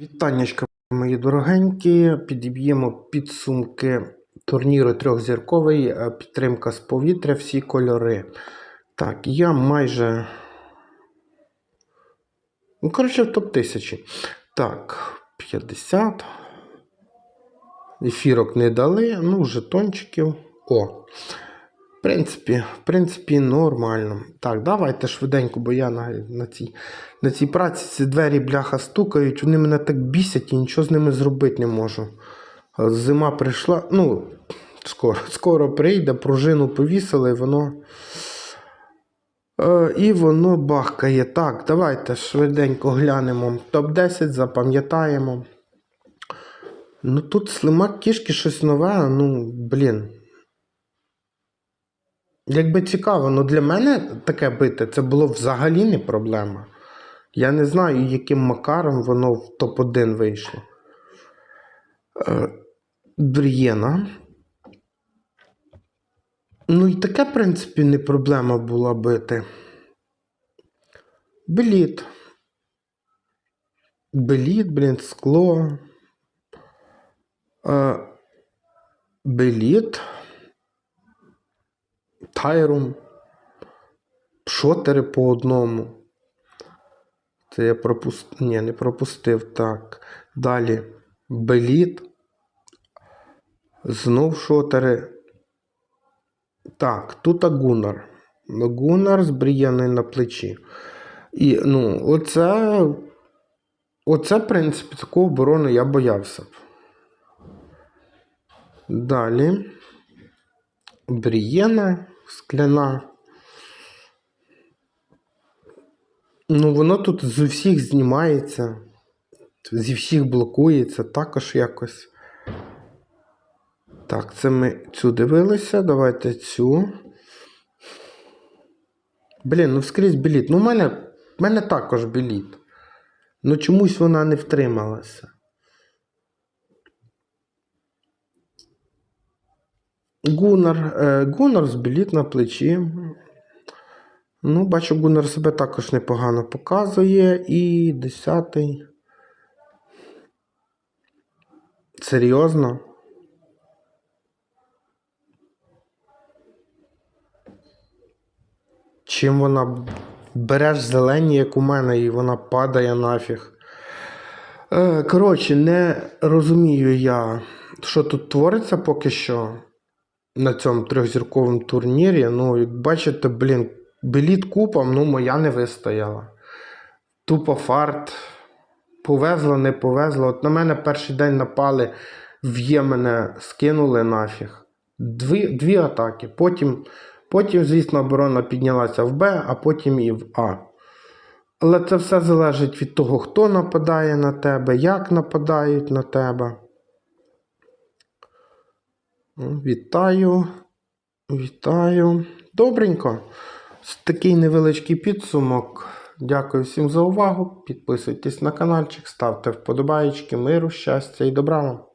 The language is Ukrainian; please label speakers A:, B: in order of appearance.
A: Вітаннячка, мої дорогенькі. Підіб'ємо підсумки турніру трьохзірковий, е, підтримка з повітря, всі кольори. Так, я майже. Ну, коротше, в топ-1000. Так, 50. Ефірок не дали, ну, жетончиків. О. Принципі, в принципі, нормально. Так, давайте швиденько, бо я на, на, цій, на цій праці ці двері бляха стукають, вони мене так бісять і нічого з ними зробити не можу. Зима прийшла, ну, скоро, скоро прийде, пружину повісили, і воно. Е, і воно бахкає. Так, давайте швиденько глянемо. Топ-10 запам'ятаємо. Ну тут слимак кішки щось нове, ну, блін. Якби цікаво, ну для мене таке бити це було взагалі не проблема. Я не знаю, яким макаром воно в топ-1 вийшло. Е, Брієна. Ну і таке, в принципі, не проблема була бити. Беліт. Беліт, блін, скло. Е, Беліт. Тайрум. Шотери по одному. Це я пропустив. Ні, не пропустив. Так. Далі. Беліт. Знов шотери. Так, тут Гунар. Гунар з Бріяною на плечі. І, ну, оце. Оце, в принципі, таку оборону я боявся. Далі. Брієна скляна. Ну, воно тут з усіх знімається, зі всіх блокується, також якось. Так, це ми цю дивилися. Давайте цю. Блін, ну вскрізь біліт. Ну, в мене, в мене також біліт. Ну чомусь вона не втрималася. Гунар. Е, Гунар з біліт на плечі. Ну, бачу, Гунар себе також непогано показує. І десятий. Серйозно? Чим вона береш зелені, як у мене, і вона падає нафіг. Е, коротше, не розумію я, що тут твориться поки що на цьому трьохзірковому турнірі. Ну, як бачите, блін, беліт купам, ну, моя не вистояла. Тупо фарт. Повезло, не повезло. От на мене перший день напали, в'є мене скинули нафіг. Дві, дві атаки. Потім, потім, звісно, оборона піднялася в Б, а потім і в А. Але це все залежить від того, хто нападає на тебе, як нападають на тебе. Вітаю. Вітаю. Добренько. Такий невеличкий підсумок. Дякую всім за увагу. Підписуйтесь на каналчик, ставте вподобайки, миру, щастя і добра вам.